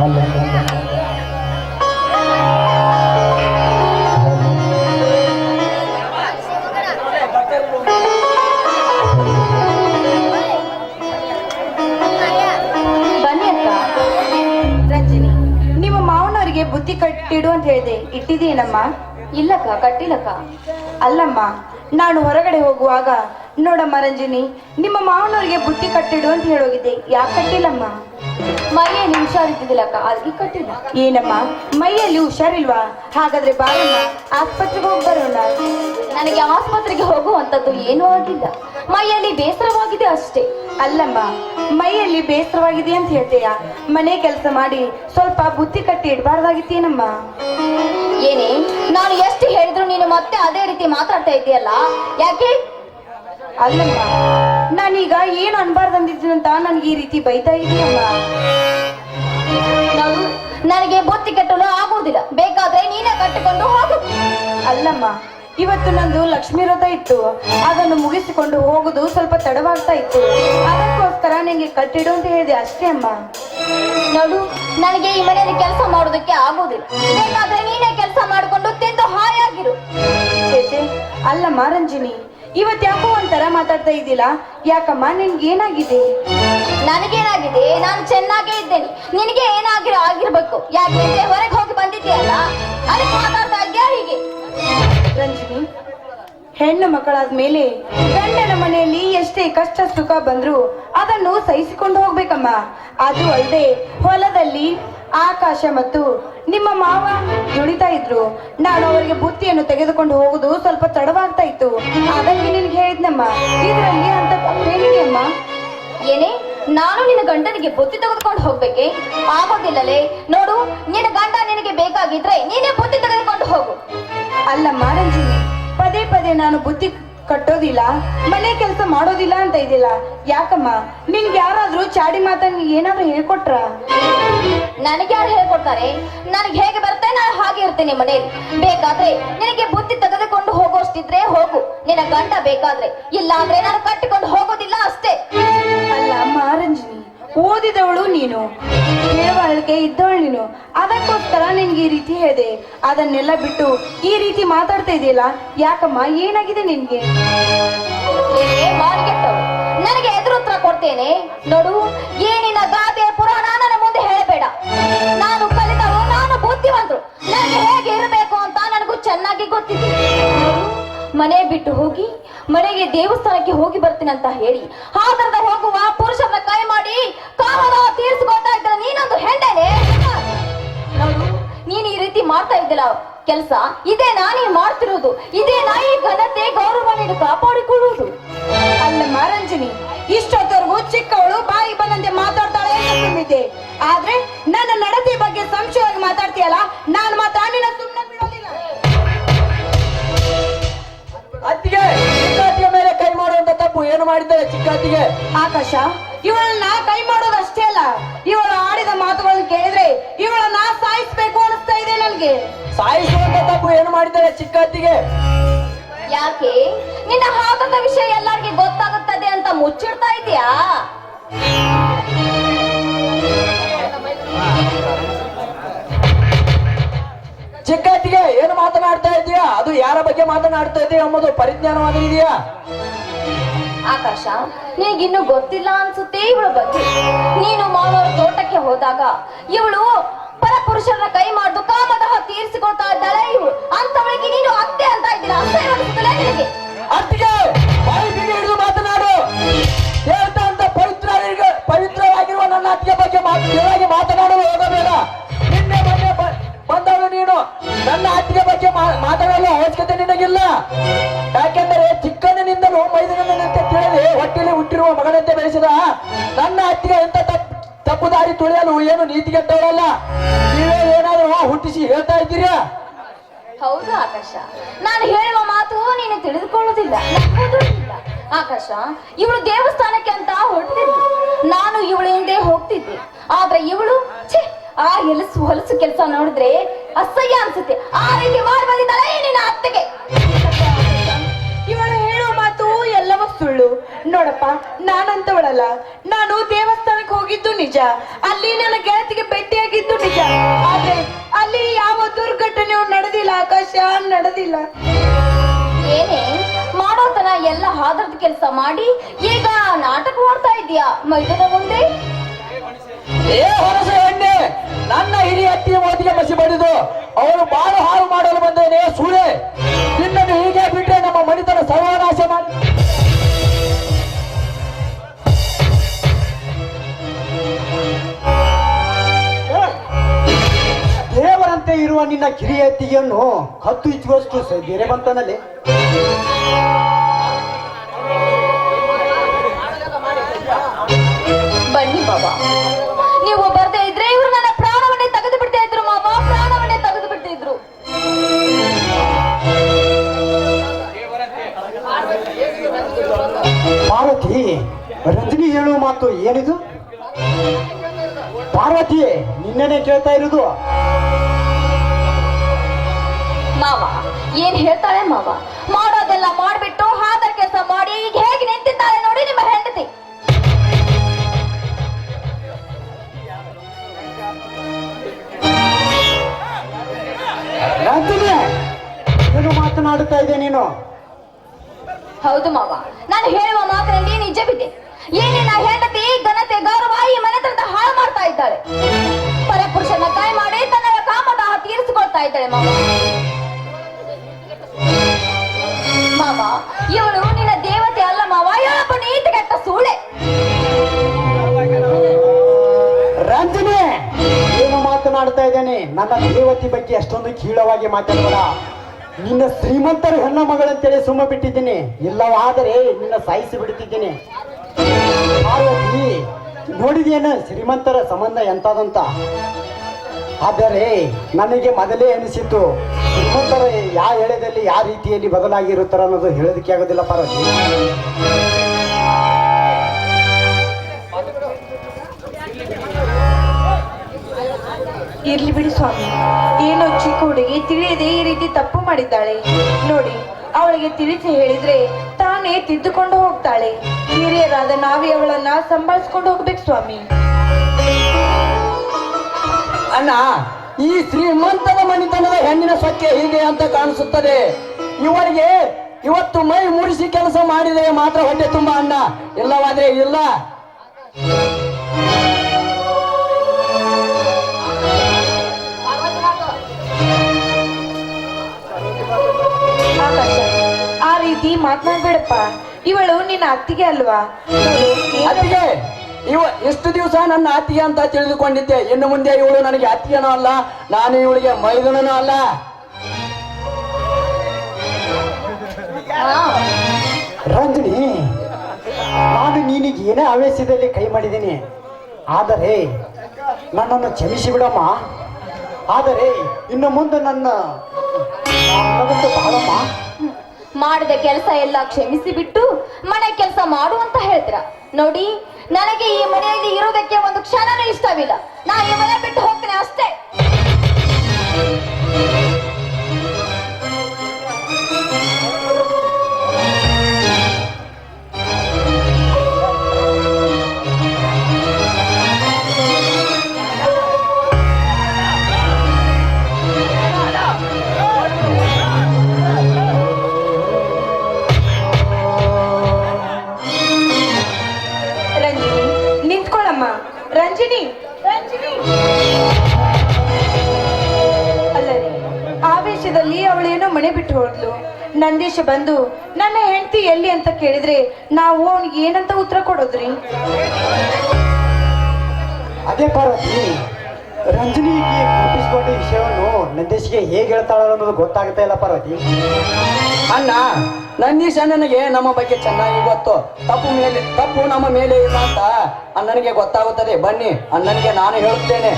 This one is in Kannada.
ಬನ್ನಿ ಅಕ್ಕ. ರಂಜಿನಿ, ನಿಮ್ಮ ಮಾವನವರಿಗೆ ಬುದ್ಧಿ ಕಟ್ಟಿಡು ಅಂತ ಹೇಳಿದೆ. ಇಟ್ಟಿದೀನಮ್ಮ ಇಲ್ಲಕ್ಕ, ಕಟ್ಟಿಲ್ಲಕ್ಕ. ಅಲ್ಲಮ್ಮ, ನಾನು ಹೊರಗಡೆ ಹೋಗುವಾಗ, ನೋಡಮ್ಮ ರಂಜಿನಿ, ನಿಮ್ಮ ಮಾವನವರಿಗೆ ಬುದ್ಧಿ ಕಟ್ಟಿಡು ಅಂತ ಹೇಳೋಗಿದ್ದೆ. ಯಾಕೆ ಕಟ್ಟಿಲ್ಲಮ್ಮ? ಮೈಯಲ್ಲಿ ಹುಷಾರಿದ್ದಿದ್ದಿಲ್ಲಕ್ಕ ಅದಕ್ಕೆ ಕಟ್ಟಿಲ್ಲ ಏನಮ್ಮ? ಮೈಯಲ್ಲಿ ಹುಷಾರಿಲ್ವಾ ಹಾಗಾದ್ರೆ ಬಾರಮ್ಮ ಆಸ್ಪತ್ರೆಗೆ ಹೋಗಿ ಬರೋಣ ನನಗೆ ಆಸ್ಪತ್ರೆಗೆ ಹೋಗುವಂಥದ್ದು ಏನೂ ಆಗಿಲ್ಲ ಮೈಯಲ್ಲಿ ಬೇಸರವಾಗಿದೆ ಅಷ್ಟೇ. ಅಲ್ಲಮ್ಮ ಮೈಯಲ್ಲಿ ಬೇಸರವಾಗಿದೆ ಅಂತ ಹೇಳ್ತೀಯ? ಮನೆ ಕೆಲಸ ಮಾಡಿ ಸ್ವಲ್ಪ ಬುತ್ತಿ ಕಟ್ಟಿ ಇಡಬಾರ್ದಾಗಿತ್ತೇನಮ್ಮ? ಏನೇ ನಾನು ಎಷ್ಟು ಹೇಳಿದ್ರು ನೀನು ಮತ್ತೆ ಅದೇ ರೀತಿ ಮಾತಾಡ್ತಾ ಇದೆಯಲ್ಲ? ಯಾಕೆ? ಅಲ್ಲಮ್ಮ ನಾನೀಗ ಏನು ಅನ್ಬಾರ್ದಂದಿದ್ದೀನಿ ಅಂತ ನನ್ಗೆ ಈ ರೀತಿ ಬೈತಾ ಇದೆಯಮ್ಮ. ನಾನು ನನಗೆ ಬುತ್ತಿ ಕಟ್ಟಲು ಆಗುವುದಿಲ್ಲ. ಬೇಕಾದ್ರೆ ನೀನೇ ಕಟ್ಟಿಕೊಂಡು ಹೋಗು. ಅಲ್ಲಮ್ಮ ಇವತ್ತು ನಂದು ಲಕ್ಷ್ಮೀ ವ್ರತ ಇತ್ತು. ಅದನ್ನು ಮುಗಿಸಿಕೊಂಡು ಹೋಗುದು ಸ್ವಲ್ಪ ತಡವಾಗ್ತಾ ಇತ್ತು. ಅದಕ್ಕೋಸ್ಕರ ನಿಂಗೆ ಕಟ್ಟಿಡು ಅಂತ ಹೇಳಿದೆ ಅಷ್ಟೇ ಅಮ್ಮ. ನೋಡು ನನಗೆ ಈ ಮನೆಯಲ್ಲಿ ಕೆಲಸ ಮಾಡೋದಕ್ಕೆ ಆಗೋದಿಲ್ಲ ಬೇಕಾದ್ರೆ ನೀನೇ ಕೆಲಸ ಮಾಡಿಕೊಂಡು ತಿಂದು ಹಾಯಾಗಿರು. ಚೇಚೆ ಅಲ್ಲಮ್ಮ ರಂಜಿನಿ ಇವತ್ ಯಾಕೋ ಒಂಥರ ಮಾತಾಡ್ತಾ ಇದ್ದಿಲ್ಲ ಯಾಕಮ್ಮ ನಿನ್ಗೆ ಏನಾಗಿದೆ? ನನಗೇನಾಗಿದೆ? ನಾನು ಚೆನ್ನಾಗೇ ಇದ್ದೇನೆ. ನಿನಗೆ ಏನಾಗಿರೋ ಆಗಿರ್ಬೇಕು? ಯಾಕೆಂದ್ರೆ ಹೊರಗೆ ಹೋಗಿ ಬಂದಿದ್ದೀಯಲ್ಲ ಅದಕ್ಕೆ ಮಾತಾಡ್ತಾ ಇದ್ಯಾ ಹೀಗೆ? ರಂಜಿನಿ ಹೆಣ್ಣು ಮಕ್ಕಳಾದ ಮೇಲೆ ಗಂಡನ ಮನೆಯಲ್ಲಿ ಎಷ್ಟೇ ಕಷ್ಟ ಸುಖ ಬಂದ್ರು ಅದನ್ನು ಸಹಿಸಿಕೊಂಡು ಹೋಗ್ಬೇಕಮ್ಮ. ಅದು ಅಲ್ಲದೆ ಹೊಲದಲ್ಲಿ ಆಕಾಶ ಮತ್ತು ನಿಮ್ಮ ಮಾವ ದುಡಿತಾ ಇದ್ರು. ನಾನು ಅವರಿಗೆ ಬುತ್ತಿಯನ್ನು ತೆಗೆದುಕೊಂಡು ಹೋಗುದು ಸ್ವಲ್ಪ ತಡವಾಗ್ತಾ ಇತ್ತು. ಅದಕ್ಕೆ ನಿನ್ಗೆ ಹೇಳಿದ್ನಮ್ಮ ಇದರಲ್ಲಿ ಅಂತ ಹೇಳಿದೆಯಮ್ಮ? ಏನೇ ನಾನು ನಿನ್ನ ಗಂಡನಿಗೆ ಬುತ್ತಿ ತೆಗೆದುಕೊಂಡು ಹೋಗ್ಬೇಕೆ? ಆಗೋದಿಲ್ಲಲೇ. ನೋಡು ನಿನ್ನ ಗಂಡ ನಿನಗೆ ಬೇಕಾಗಿದ್ರೆ ನೀನೇ ಬುತ್ತಿ ತೆಗೆದುಕೊಂಡು ಹೋಗು. ಅಲ್ಲ ಮಾರಂಜಿ ಪದೇ ಪದೇ ನಾನು ಬುತ್ತಿ ಕಟ್ಟೋದಿಲ್ಲ ಮನೆ ಕೆಲಸ ಮಾಡೋದಿಲ್ಲ ಅಂತ ಇದಿಲ್ಲ ಯಾಕಮ್ಮ ನಿನ್ಗೆ ಯಾರಾದ್ರೂ ಚಾಡಿ ಮಾತನ್ನ ಏನಾದ್ರೂ ಹೇಳ್ಕೊಟ್ರ? ನನಗೆ ಯಾರು ಹೇಳ್ಕೊಡ್ತಾರೆ? ನನಗೆ ಹೇಗೆ ಬರುತ್ತೆ? ನಾನು ಹಾಗೆ ಇರ್ತೇನೆ ಮನೆಯಲ್ಲಿ ಬೇಕಾದ್ರೆ ನಿನಗೆ ಬುತ್ತಿ ತೆಗೆದುಕೊಂಡು ಹೋಗೋಷ್ಟಿದ್ರೆ ಹೋಗು. ನಿನ್ನ ಗಂಡ ಬೇಕಾದ್ರೆ. ಇಲ್ಲ ಅಂದ್ರೆ ನಾನು ಕಟ್ಟಿಕೊಂಡು ಹೋಗೋದಿಲ್ಲ ಅಷ್ಟೇ. ಅಲ್ಲ ಮಾರಂಜಿನಿ ರಂಜಿನಿ ಓದಿದವಳು ನೀನು. ಕೇಳುವಳಿಕೆ ಇದ್ದವಳು ನೀನು. ಅದಕ್ಕೋಸ್ಕರ ನಿನ್ಗೆ ಈ ರೀತಿ ಹೇಳಿದೆ. ಅದನ್ನೆಲ್ಲ ಬಿಟ್ಟು ಈ ರೀತಿ ಮಾತಾಡ್ತಾ ಇದೆಯಲ್ಲ ಯಾಕಮ್ಮ? ಏನಾಗಿದೆ ನಿನ್ಗೆ? ಏನೇ ನನಗೆ ಎದುರು ಉತ್ತರ ಕೊಡ್ತೇನೆ. ನೋಡು ಏನಿನ ಮನೆ ಬಿಟ್ಟು ಹೋಗಿ, ಮನೆಗೆ ದೇವಸ್ಥಾನಕ್ಕೆ ಹೋಗಿ ಬರ್ತೀನಿ ಅಂತ ಹೇಳಿ ಹಾದರದ ಹೋಗುವ, ಪುರುಷರನ್ನ ಕೈ ಮಾಡಿ, ಕಾಮದ ತೀರಿಸ್ಕೊಳ್ತಾ ಇದ್ದ ನೀನೊಂದು ಹೆಂಡನೆ? ನೋಡು, ನೀನ್ ಈ ರೀತಿ ಮಾಡ್ತಾ ಇದ್ದಿಲ್ಲ ಕೆಲಸ, ಇದೇ ನಾನೇ ಮಾಡ್ತಿರೋದು, ಇದೇ ನಾಯಿ ಘನತೆ ಗೌರವ ನೀಡಿ ಕಾಪಾಡಿಕೊಳ್ಳುವುದು. ಅಲ್ಲ ಮಾರಂಜನಿ, ಇಷ್ಟೊತ್ತವರೆಗೂ ಚಿಕ್ಕವಳು ಬಾಯಿ ಬಂದಂತೆ ಮಾತಾಡ್ತಾಳೆ ಆದ್ರೆ ನನ್ನ ನಡತೆ ಬಗ್ಗೆ ಸಂಶಯವಾಗಿ ಮಾತಾಡ್ತೀಯಲ್ಲ, ನಾನು ಮಾತ್ರ ನಿನ್ನ ಸುಮ್ಮನೆ ತಪ್ಪು ಚಿಕ್ಕತ್ತಿಗೆ. ಆಕಾಶ ಇವಳನ್ನ ಕೈ ಮಾಡೋದಷ್ಟೇ ಅಲ್ಲ ಇವಳು ಆಡಿದ ಮಾತುಗಳನ್ನು ಕೇಳಿದ್ರೆ ಇವಳನ್ನ ಸಾಯಿಸ್ಬೇಕು ಅನಿಸ್ತಾ ಇದೆ ನನ್ಗೆ. ಸಾಯಿಸುವಂತ ತಪ್ಪು ಏನು ಮಾಡಿದ್ದಾರೆ ಚಿಕ್ಕತ್ತಿಗೆ? ಯಾಕೆ? ನಿನ್ನ ಹಾಕದ ವಿಷಯ ಎಲ್ಲರಿಗೆ ಗೊತ್ತಾಗುತ್ತದೆ ಅಂತ ಮುಚ್ಚಿಡ್ತಾ ಇದೀಯಾ ಚಿಕ್ಕತ್ತಿಗೆ ಏನು ಮಾತನಾಡ್ತಾ ಇದೀಯಾ ಅದು ಯಾರ ಬಗ್ಗೆ ಮಾತನಾಡ್ತಾ ಇದೆಯಾ ಅನ್ನೋದು ಪರಿಜ್ಞಾನವಾದ ಇದೆಯಾ? ಆಕಾಶ, ನಿನಗಿನ್ನು ಗೊತ್ತಿಲ್ಲ ಅನ್ಸುತ್ತೆ ಇವಳ ಬಗ್ಗೆ. ನೀನು ಮಾನವರ ತೋಟಕ್ಕೆ ಹೋದಾಗ ಇವಳು ಪರಪುರುಷರ ಕೈ ಮಾಡಿದು ಕಾಮದ ತೀರಿಸಿಕೊಳ್ತಾ ಇದ್ದಾಳೆ ಇವಳು. ಅಂತವಳಿಗೆ ನೀನು ಅತ್ತೆ ಅಂತ ಇದ್ದೀರಾ? ನಿನಗೆ? ಅತ್ತಿಗೆ ಹಿಡಿದು ಮಾತನಾಡು. ಹೇಳ್ತಾ ಅಂತ ಪವಿತ್ರ ಪವಿತ್ರವಾಗಿರುವ ನನ್ನ ಅತ್ತಿಗೆ ಬಗ್ಗೆ ಮಾತು ಜೋರಾಗಿ ಮಾತನಾಡಲು ಹೋಗಬೇಡ. ನಿನ್ನೆ ಮೊನ್ನೆ ಬ- ಬಂದವಳು ನೀನು. ನನ್ನ ಅತ್ತಿಗೆ ಬಗ್ಗೆ ಮಾತನಾಡಲು ಅವಶ್ಯಕತೆ ನಿನಗಿಲ್ಲ. ಮಗನಂತೆ ಬೆಳೆಸಿದ ನನ್ನ ಅತ್ತಿಗೆ ಎಂತ ತಪ್ಪು ದಾರಿ ತುಳಿಯಲು ಏನು ನೀತಿ ಕೆಟ್ಟವಳಲ್ಲ ನೀವೇ ಏನಾದರೂ ಹುಟ್ಟಿಸಿ ಹೇಳ್ತಾ ಇದ್ದೀರಾ? ಹೌದು ಆಕಾಶ. ನಾನು ಹೇಳುವ ಮಾತು ನೀನು ತಿಳಿದುಕೊಳ್ಳುವುದಿಲ್ಲ ಆಕಾಶ, ಇವಳು ದೇವಸ್ಥಾನಕ್ಕೆ ಅಂತ ಹೊರಟಿದ್ದು. ನಾನು ಇವಳ ಹಿಂದೆ ಹೋಗ್ತಿದ್ದೆ. ಆದ್ರೆ ಇವಳು ಆ ಎಲಸು ಹೊಲಸು ಕೆಲಸ ನೋಡಿದ್ರೆ ಅಸಹ್ಯ ಅನ್ಸುತ್ತೆ. ಆ ರೀತಿ ಮಾಡಿ ಬಂದಿದ್ದಾಳೆ ಅಲ್ಲಿ ನನ್ನ ಗೆಳತಿಗೆ ಭೇಟಿಯಾಗಿದ್ದು ನಿಜ. ಆದ್ರೆ ಅಲ್ಲಿ ಯಾವ ದುರ್ಘಟನೆ ನಡೆದಿಲ್ಲ ಆಕಾಶ ನಡೆದಿಲ್ಲ. ಏನೇ ಮಾಡೋತನ ಎಲ್ಲ ಹಾದ್ರದ ಕೆಲಸ ಮಾಡಿ ಈಗ ನಾಟಕ ಮಾಡ್ತಾ ಇದೀಯಾ ಮೈದಾನ ಮುಂದೆ? ಏ ಹೊರಸೆ ಹೆಣ್ಣೆ ನನ್ನ ಹಿರಿಯ ಅತ್ತಿಯ ಮಾತಿಗೆ ಮಸಿ ಬಡಿದು ಅವರು ಬಾಳು ಹಾಳು ಮಾಡಲು ಬಂದೇನೆ ಸೂರೆ ನಿನ್ನನ್ನು ಹೀಗೆ ಬಿಟ್ಟರೆ ನಮ್ಮ ಮನಿತನ ಸರ್ವನಾಶ ಮಾಡಿ ನಿನ್ನ ಕಿರಿಯತ್ತಿಯನ್ನು ಹತ್ತು ಇಚ್ಚುವಷ್ಟು ಬೇರೆ ಬಂತನಲ್ಲಿ. ಬನ್ನಿ ಬಾಬಾ. ನೀವು ಬರ್ದೇ ಇದ್ರೆ ಇವರು ನನ್ನ ಪ್ರಾಣವನ್ನೇ ತೆಗೆದು ಬಿಡ್ತಾ ಇದ್ರು ಮಾವ ಪ್ರಾಣವನ್ನೇ ತೆಗೆದು ಬಿಡ್ತಾ ಇದ್ರು. ಪಾರ್ವತಿ ರಜನಿ ಹೇಳುವ ಮಾತು ಏನಿದು? ಪಾರ್ವತಿ ನಿನ್ನೆನೆ ಕೇಳ್ತಾ ಇರುವುದು ಏನ್ ಹೇಳ್ತಾಳೆ ಮಾವ? ಮಾಡೋದೆಲ್ಲ ಮಾಡ್ಬಿಟ್ಟು ಹಾದರ್ ಕೆಲಸ ಮಾಡಿ ಈಗ ಹೇಗೆ ನಿಂತಿದ್ದಾಳೆ ನೋಡಿ ನಿಮ್ಮ ಹೆಂಡತಿ. ಏನು ಮಾತನಾಡುತ್ತಾ ಇದೆ ನೀನು? ಹೌದು ಮಾವ ನಾನು ಹೇಳುವ ಮಾತಿನಲ್ಲಿ ನಿಜವಿದೆ. ಏನೇನ ಹೆಂಡತಿ ಘನತೆ ಗೌರವ ಈ ಮನೆತನದ ಹಾಳು ಮಾಡ್ತಾ ಇದ್ದಾಳೆ. ಪರಪುರುಷನ ಕಾಯಿ ಮಾಡಿ ತನ್ನ ಕಾಮದಾಹ ತೀರಿಸಿಕೊಳ್ತಾ ಇದ್ದಾಳೆ ಮಾವ. ಇವಳು ನಿನ್ನ ದೇವತೆ ಅಲ್ಲ ಮಾವ ಇವಳೊಬ್ಬ ನೀತಿ ಕೆಟ್ಟ ಸೂಳೆ. ರಂಜನೆ ಏನು ಮಾತನಾಡ್ತಾ ಇದ್ದೇನೆ. ನನ್ನ ದೇವತೆ ಬಗ್ಗೆ ಅಷ್ಟೊಂದು ಕೀಳವಾಗಿ ಮಾತಾಡಬೇಡ. ನಿನ್ನ ಶ್ರೀಮಂತರ ಹೆಣ್ಣ ಮಗಳಂತೇಳಿ ಸುಮ್ಮ ಬಿಟ್ಟಿದ್ದೀನಿ. ಇಲ್ಲವಾದರೆ ನಿನ್ನ ಸಾಯಿಸಿ ಬಿಡುತ್ತಿದ್ದೀನಿ. ನೋಡಿದೇನು ಶ್ರೀಮಂತರ ಸಂಬಂಧ ಎಂತದಂತ? ಆದರೆ ನನಗೆ ಮೊದಲೇ ಅನಿಸಿತ್ತು ಶ್ರೀಮಂತರ ಯಾವ ಎಳೆದಲ್ಲಿ ಯಾವ ರೀತಿಯಲ್ಲಿ ಬದಲಾಗಿರುತ್ತಾರೆ ಅನ್ನೋದು ಹೇಳೋದಕ್ಕೆ ಆಗೋದಿಲ್ಲ ಪಾರ್ವತಿ ಇರ್ಲಿ ಬಿಡಿ ಸ್ವಾಮಿ. ಏನೋ ಚಿಕ್ಕ ಹುಡುಗಿ ತಿಳಿಯದೆ ಈ ರೀತಿ ತಪ್ಪು ಮಾಡಿದ್ದಾಳೆ. ನೋಡಿ, ಅವಳಿಗೆ ತಿಳಿಸಿ ಹೇಳಿದ್ರೆ ತಾನೇ ತಿದ್ದುಕೊಂಡು ಹೋಗ್ತಾಳೆ. ಹಿರಿಯರಾದ ನಾವೇ ಅವಳನ್ನ ಸಂಭಾಳಿಸ್ಕೊಂಡು ಹೋಗ್ಬೇಕು ಸ್ವಾಮಿ. ಅಣ್ಣ ಈ ಶ್ರೀಮಂತನ ಮನೆತನದ ಹೆಣ್ಣಿನ ಸೊಕ್ಕೆ ಹೀಗೆ ಅಂತ ಕಾಣಿಸುತ್ತದೆ. ಇವರಿಗೆ ಇವತ್ತು ಮೈ ಮುಡಿಸಿ ಕೆಲಸ ಮಾಡಿದರೆ ಮಾತ್ರ ಹೊಟ್ಟೆ ತುಂಬಾ ಅಣ್ಣ. ಇಲ್ಲವಾದ್ರೆ ಇಲ್ಲ. ಆ ರೀತಿ ಮಾತನಾಡ್ಬೇಡಪ್ಪ. ಇವಳು ನಿನ್ನ ಅತ್ತಿಗೆ ಅಲ್ವಾ? ಅತ್ತಿಗೆ? ಇವ ಎಷ್ಟು ದಿವಸ ನನ್ನ ಅತ್ತಿಗೆ ಅಂತ ತಿಳಿದುಕೊಂಡಿದ್ದೆ. ಇನ್ನು ಮುಂದೆ ಇವಳು ನನಗೆ ಅತ್ತಿಗೆನೂ ಅಲ್ಲ, ನಾನು ಇವಳಿಗೆ ಮೈದನೂ ಅಲ್ಲ. ರಂಜನಿ, ನಾನು ನೀನಿಗೆ ಏನೇ ಆವೇಶದಲ್ಲಿ ಕೈ ಮಾಡಿದ್ದೀನಿ, ಆದರೆ ನನ್ನನ್ನು ಕ್ಷಮಿಸಿ ಬಿಡಮ್ಮ. ಆದರೆ ಇನ್ನು ಮುಂದೆ ನನ್ನ ಬಾಳಮ್ಮ ಮಾಡಿದ ಕೆಲಸ ಎಲ್ಲ ಕ್ಷಮಿಸಿ ಬಿಟ್ಟು ಮನೆ ಕೆಲಸ ಮಾಡು ಅಂತ ಹೇಳ್ತೀರ. ನೋಡಿ, ನನಗೆ ಈ ಮನೆಯಲ್ಲಿ ಇರೋದಕ್ಕೆ ಒಂದು ಕ್ಷಣನೂ ಇಷ್ಟವಿಲ್ಲ. ನಾ ಈ ಮನೆ ಬಿಟ್ಟು ಹೋಗ್ತೇನೆ. ಆವೇಶದಲ್ಲಿ ಅವಳೇನೋ ಮನೆ ಬಿಟ್ಟು ಹೋದ್ಲು ನಂದೀಶ ಬಂದು ನನ್ನ ಹೆಂಡತಿ ಎಲ್ಲಿ ಅಂತ ಕೇಳಿದ್ರೆ ನಾವು ಅವನಿಗೆ ಏನಂತ ಉತ್ತರ ಕೊಡೋದ್ರಿ? ಅದೇ ಪಾರ್ವತಿ ರಂಜನಿಗೆ ಕಲ್ಪಿಸಿಕೊಂಡ ವಿಷಯವನ್ನು ನಂದೀಶ್ಗೆ ಹೇಗೆ ಹೇಳ್ತಾಳ ಅನ್ನೋದು ಗೊತ್ತಾಗ್ತಾ ಇಲ್ಲ ಪಾರ್ವತಿ? ಅಣ್ಣ ನಂದೀಶ ನನಗೆ ನಮ್ಮ ಬಗ್ಗೆ ಚೆನ್ನಾಗಿ ಗೊತ್ತು. ತಪ್ಪು ಮೇಲೆ ತಪ್ಪು ನಮ್ಮ ಮೇಲೆ ಇಲ್ಲ ಅಂತ ಅಣ್ಣನಿಗೆ ಗೊತ್ತಾಗುತ್ತದೆ. ಬನ್ನಿ ಅಣ್ಣನಿಗೆ ನಾನು ಹೇಳುತ್ತೇನೆ.